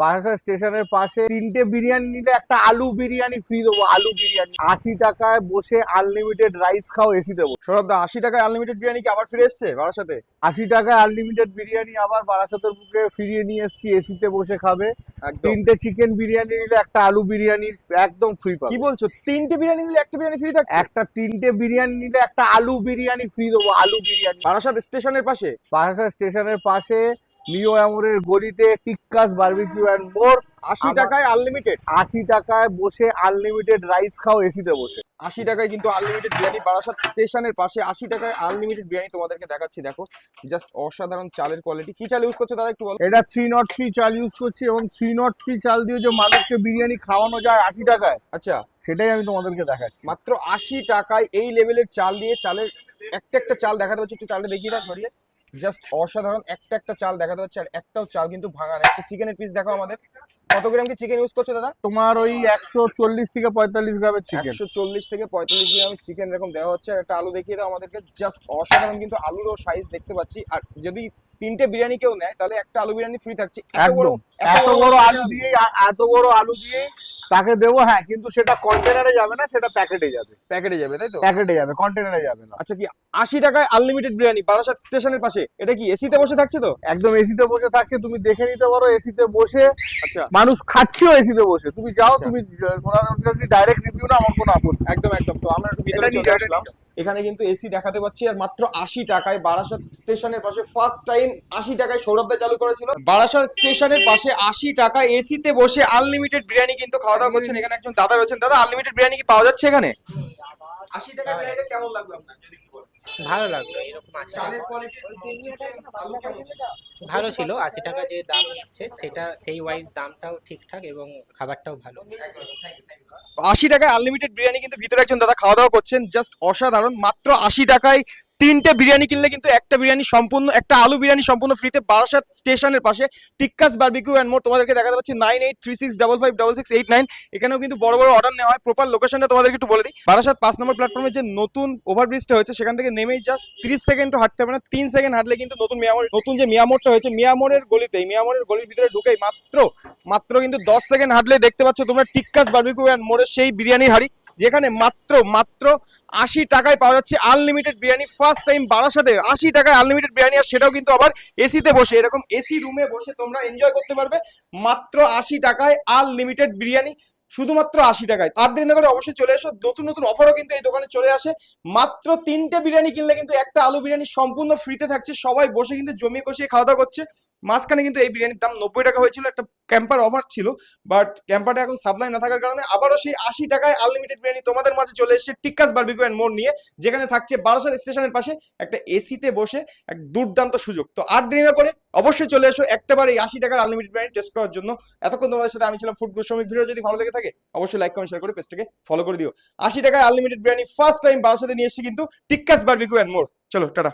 বারাসাত স্টেশনের পাশে তিনটে বিরিয়ানি নিলে একটা আলু বিরিয়ানি ফ্রি দেবো আলু বিরিয়ানি। আশি টাকায় বসে আনলিমিটেড রাইস খাও এসি দেবো। সৌরভ দা আশি টাকায় আনলিমিটেড বিরিয়ানি কি আবার ফিরে এসছে বারাসাতে আশি টাকায় আনলিমিটেড বিরিয়ানি আবার বারাসাতের বুকে ফিরিয়ে নিয়ে এসছি এসিতে বসে খাবে। তিনটে চিকেন বিরিয়ানি নিলে একটা আলু বিরিয়ানি একদম ফ্রি পাবে। কি বলছো? তিনটে বিরিয়ানি নিলে একটা বিরিয়ানি ফ্রি থাকছে? একটা তিনটে বিরিয়ানি নিলে একটা আলু বিরিয়ানি ফ্রি দেবো আলু বিরিয়ানি। বারাসাত স্টেশনের পাশে? বারাসাত স্টেশনের পাশে লিও অ্যামোরের গলিতে টিক্কাস বারবিকিউ অ্যান্ড মোর আশি টাকায় আনলিমিটেড আশি টাকায় বসে আনলিমিটেড রাইস খাও এসিতে বসে। আশি টাকায় কিন্তু আনলিমিটেড বিরিয়ানি। বারাসাত স্টেশনের পাশে আশি টাকায় আনলিমিটেড বিরিয়ানি তোমাদেরকে দেখাচ্ছি দেখো। জাস্ট অসাধারণ চালের কোয়ালিটি কি চাল ইউজ করছ দাদা একটু বলো? এটা থ্রি নট থ্রি চাল ইউজ করছি এবং থ্রি নট থ্রি চাল দিয়ে যে মানুষকে বিরিয়ানি খাওয়ানো যায় আশি টাকায় আচ্ছা। সেটাই আমি তোমাদেরকে দেখাচ্ছি। মাত্র আশি টাকায় এই লেভেলের চাল দিয়ে চালের একটা একটা চাল দেখাতে পাচ্ছি একটু চালটা দেখিয়ে দাও ছড়িয়ে জাস্ট অসাধারণ। একটা একটা চাল দেখাতে পাচ্ছি আর একটাও চাল কিন্তু ভাঙা না একটা চিকেনের পিস দেখো আমাদের। কত গ্রাম কি চিকেন ইউজ করছ দাদা? তোমার ওই একশো চল্লিশ থেকে পঁয়তাল্লিশ গ্রামের চিকেন একশো চল্লিশ থেকে পঁয়তাল্লিশ গ্রাম চিকেন এরকম দেওয়া হচ্ছে। আর একটা আলু দেখিয়ে দাও আমাদেরকে। জাস্ট অসাধারণ কিন্তু আলুরও সাইজ দেখতে পাচ্ছি। আর যদি তিনটে বিরিয়ানি কেউ নেয় তাহলে একটা আলু বিরিয়ানি ফ্রি থাকছে। এত বড় এত বড় আলু দিয়ে এত বড় আলু দিয়ে তাকে দেবো হ্যাঁ কিন্তু সেটা কন্টেনারে যাবে না সেটা প্যাকেটে যাবে। প্যাকেটে যাবে তাই তো? প্যাকেটে যাবে কন্টেনারে যাবে না। আচ্ছা কি আশি টাকায় আনলিমিটেড বিরিয়ানি বারাসাত স্টেশনের পাশে এটা কি এসিতে বসে থাকছে তো? একদম এসিতে বসে থাকছে তুমি দেখে নিতে পারো এসিতে বসে। আচ্ছা। মানুষ খাচ্ছেও এসিতে বসে। তুমি যাও আচ্ছা। তুমি ডাইরেক্ট রিভিউ না আমার কোনো আপত্তি একদম একদম। তো আমরা একটু ভিতরে নিয়ে চলে আসলাম। এখানে কিন্তু এসি দেখাতে পাচ্ছি, আর মাত্র আশি টাকায় বারাসাত স্টেশনের পাশে ফার্স্ট টাইম আশি টাকায় সৌরভদা চালু করেছিল। বারাসাত স্টেশনের পাশে আশি টাকায় এসিতে বসে আনলিমিটেড বিরিয়ানি কিন্তু খাওয়া দাওয়া করছেন। এখানে একজন দাদা রয়েছেন। দাদা আনলিমিটেড বিরিয়ানি কি পাওয়া যাচ্ছে এখানে? আশি টাকা বিরিয়ানিটা কেমন লাগল আপনার? যদি? ভালো লাগল এরকম আশি টাকা? ভালো ছিল আশি টাকা যে দাম নিচ্ছে সেটা সেই ওয়াইজ দামটাও ঠিকঠাক এবং খাবারটাও ভালো আশি টাকায় আনলিমিটেড বিরিয়ানি কিন্তু ভিতরে একজন দাদা খাওয়া দাওয়া করছেন জাস্ট অসাধারণ মাত্র আশি টাকায় তিনটে বিরিয়ানি কিনলে কিন্তু একটা বিরিয়ানি সম্পূর্ণ, একটা আলু বিরিয়ানি সম্পূর্ণ ফ্রিতে বারাসাত স্টেশনের পাশে টিক্কাস বারবিকিউ অ্যান্ড মোর তোমাদেরকে দেখাতে পাচ্ছি nine eight three six double five double six eight nine এখানেও কিন্তু বড় বড় অর্ডার নেওয়া হয়। প্রপার লোকেশনটা তোমাদেরকে একটু বলে দিই। বারাসাত পাঁচ নম্বর প্ল্যাটফর্মে যে নতুন ওভারব্রিজটা হয়েছে, সেখান থেকে নেমেই জাস্ট তিরিশ সেকেন্ডও হাঁটতে হবে না। তিন সেকেন্ড হাঁটলে কিন্তু নতুন মিয়ামোর, নতুন যে মিয়ামোড়টা হয়েছে মিয়ামোড়ের গলিতে মিয়ামোড়ের গলির ভিতরে ঢুকেই মাত্র মাত্র কিন্তু দশ সেকেন্ড হাঁটলে দেখতে পাচ্ছ তোমরা টিক্কাস বারবিকিউ অ্যান্ড মোড়ের সেই বিরিয়ানির হাড়ি। যেখানে মাত্র মাত্র আশি টাকায় পাওয়া যাচ্ছে আনলিমিটেড বিরিয়ানি। ফার্স্ট টাইম বারাসাতে আশি টাকায় আনলিমিটেড বিরিয়ানি, আর সেটাও কিন্তু আবার এসিতে বসে। এরকম এসি রুমে বসে তোমরা এনজয় করতে পারবে মাত্র আশি টাকায় আনলিমিটেড বিরিয়ানি। শুধুমাত্র আশি টাকায়। আর দিন করে অবশ্যই চলে এসো। নতুন নতুন অফারও কিন্তু এই দোকানে চলে আসে। মাত্র তিনটে বিরিয়ানি কিনলে কিন্তু একটা আলু বিরিয়ানি সম্পূর্ণ ফ্রিতে থাকছে। সবাই বসে কিন্তু জমি কষিয়ে খাওয়া দাওয়া করছে। মাঝখানে কিন্তু এই বিরিয়ানির দাম নব্বই টাকা হয়েছিল। একটা ক্যাম্পার অফার ছিল বাট ক্যাম্পারটা এখন সাপ্লাই না থাকার কারণে আবারও সেই আশি টাকায় আনলিমিটেড বিরিয়ানি তোমাদের মাঝে চলে এসেছে, টিক্কাস বারবিকিউ অ্যান্ড মোড় নিয়ে, যেখানে থাকছে বারাসাত স্টেশনের পাশে একটা এসিতে বসে এক দুর্দান্ত সুযোগ। তো আর দেরি না করে অবশ্যই চলে এসো একটা একটাবার এই আশি টাকার আনলিমিটেড বিরিয়ানি টেস্ট করার জন্য। এতক্ষণ তোমাদের সাথে আমি ছিলাম ফুড শ্রমিক ভিডিও, যদি ভালো লেগে থাকে, অবশ্যই লাইক কমেন্ট শেয়ার করে পেজটাকে ফলো করে দিও। আশি টাকায় আনলিমিটেড বিরিয়ানি ফার্স্ট টাইম বারাসাতে নিয়ে এসেছি কিন্তু টিক্কাস বারবিকিউ অ্যান্ড মোড় চলো, টাটা।